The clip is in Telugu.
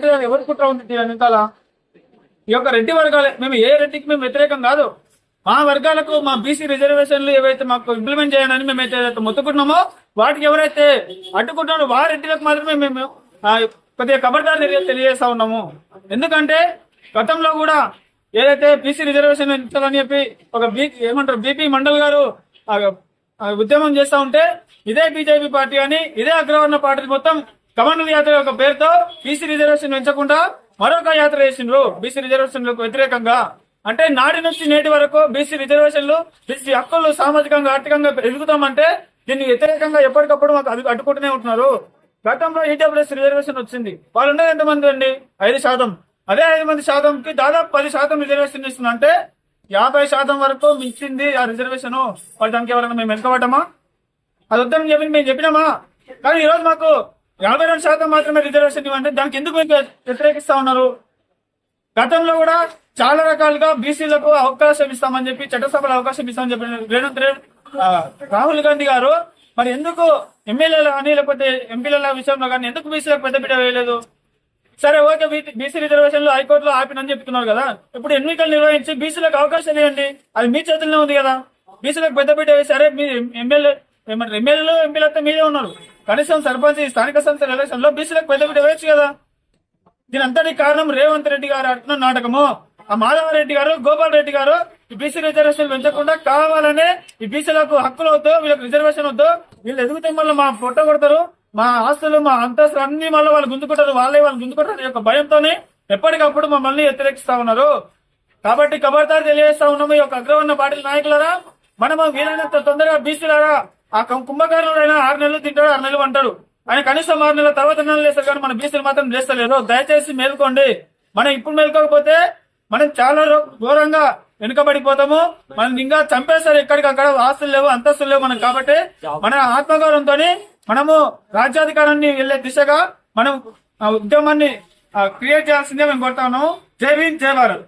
అంటే ఎవరి కుట్ర ఉంది దీని వెనకాల? ఈ యొక్క రెడ్డి వర్గాలే. మేము ఏ రెడ్డికి మేము వ్యతిరేకం కాదు. మా వర్గాలకు మా బీసీ రిజర్వేషన్లు ఏవైతే మాకు ఇంప్లిమెంట్ చేయాలని మేము ఏదైతే మొత్తుకుంటున్నామో వాటికి ఎవరైతే అడ్డుకుంటున్నారో వారి రెడ్డిలకు మాత్రమే మేము కొద్దిగా కబర్దారు తెలియజేస్తా ఉన్నాము. ఎందుకంటే గతంలో కూడా ఏదైతే బీసీ రిజర్వేషన్ ఇచ్చారని చెప్పి ఒక బీ ఏమంటారు బీపీ మండల్ గారు ఉద్యమం చేస్తా ఉంటే ఇదే బీజేపీ పార్టీ అని ఇదే అగ్రవర్ణ పార్టీ మొత్తం కమన్ యాత్ర యొక్క పేరుతో బీసీ రిజర్వేషన్ పెంచకుండా మరొక యాత్ర చేసిండ్రు. బీసీ రిజర్వేషన్లకు వ్యతిరేకంగా. అంటే నాటి నుంచి నేటి వరకు బీసీ రిజర్వేషన్లు బీసీ హక్కులు సామాజికంగా ఆర్థికంగా ఎదుగుతామంటే దీన్ని వ్యతిరేకంగా ఎప్పటికప్పుడు మాకు అది అడ్డుకుంటూనే ఉంటున్నారు. గతంలో ఈడబ్ల్యూఎస్ రిజర్వేషన్ వచ్చింది. వాళ్ళు ఉన్నది ఎంతమంది అండి? ఐదు శాతం. అదే ఐదు మంది శాతంకి దాదాపు పది శాతం రిజర్వేషన్ ఇస్తుంది అంటే యాభై శాతం వరకు మించింది ఆ రిజర్వేషన్. వాళ్ళు దానికి ఎవరైనా మేము వెనుకబడ్డామా? అది వద్దని చెప్పి మేము చెప్పినామా? కానీ ఈరోజు మాకు యాభై రెండు శాతం మాత్రమే రిజర్వేషన్ ఇవ్వండి. దానికి ఎందుకు వ్యతిరేకిస్తా ఉన్నారు? గతంలో కూడా చాలా రకాలుగా బీసీలకు అవకాశం ఇస్తామని చెప్పి చట్టసభలో అవకాశం ఇస్తామని చెప్పి రేణు రాహుల్ గాంధీ గారు మరి ఎందుకు ఎమ్మెల్యేల కానీ లేకపోతే ఎంపీల విషయంలో కానీ ఎందుకు బీసీలకు పెద్దపీట వేయలేదు? సరే ఓకే బీసీ రిజర్వేషన్లు హైకోర్టులో ఆపినని చెప్తున్నారు కదా. ఇప్పుడు ఎన్నికలు నిర్వహించి బీసీలకు అవకాశం ఇవ్వండి. అది మీ చేతుల్లో ఉంది కదా. బీసీలకు పెద్దపీట వేసి సరే మీ ఎమ్మెల్యే ఏమంటారు ఎమ్మెల్యేలు ఎంపీలతో మీరే ఉన్నారు. కనీసం సర్పంచ్ స్థానిక సంస్థల ఎలక్షన్లో బీసీలకు పెద్దపీట వేయచ్చు కదా. దీని అంతటి కారణం రేవంత్ రెడ్డి గారు ఆడుతున్న నాటకము. ఆ మాధవరెడ్డి గారు గోపాల్ రెడ్డి గారు ఈ బీసీ రిజర్వేషన్ పెంచకుండా కావాలనే ఈ బీసీలకు హక్కులు వద్దు వీళ్ళకి రిజర్వేషన్ వద్దు వీళ్ళు ఎదుగుతే మళ్ళీ మా పొట్ట కొడతారు మా ఆస్తులు మా అంతస్తులు అన్ని మళ్ళీ వాళ్ళు గుంజుకుంటారు వాళ్ళే వాళ్ళు గుంజుకుంటారు యొక్క భయంతోనే ఎప్పటికప్పుడు మమ్మల్ని వ్యతిరేకిస్తా ఉన్నారు. కాబట్టి కబర్దారు తెలియజేస్తా ఉన్నాము ఈ యొక్క అగ్రవర్ణ పార్టీ నాయకులరా. మనము వీలైనంత తొందరగా బీసీలరా. ఆ కుంభకారుడు అయినా ఆరు నెలలు తింటాడు ఆరు నెలలు అంటాడు ఆయన కనీసం ఆరు నెలల తర్వాత నెలలు లేస్తారు కానీ మన బీసీలు మాత్రం లేస్తలేరు. దయచేసి మేల్కోండి. మనం ఇప్పుడు మేల్కోకపోతే మనం చాలా ఘోరంగా వెనుకబడిపోతాము. మనం ఇంకా చంపేస్తారు ఎక్కడికక్కడ ఆస్తులు లేవు అంతస్తులు లేవు మనం కాబట్టి మన ఆత్మగౌరవంతో మనము రాజ్యాధికారాన్ని వెళ్ళే దిశగా మనం ఆ ఉద్యమాన్ని క్రియేట్ చేయాల్సిందే మేము కోరుతా ఉన్నాము. జై భీమ్ జై భారత్.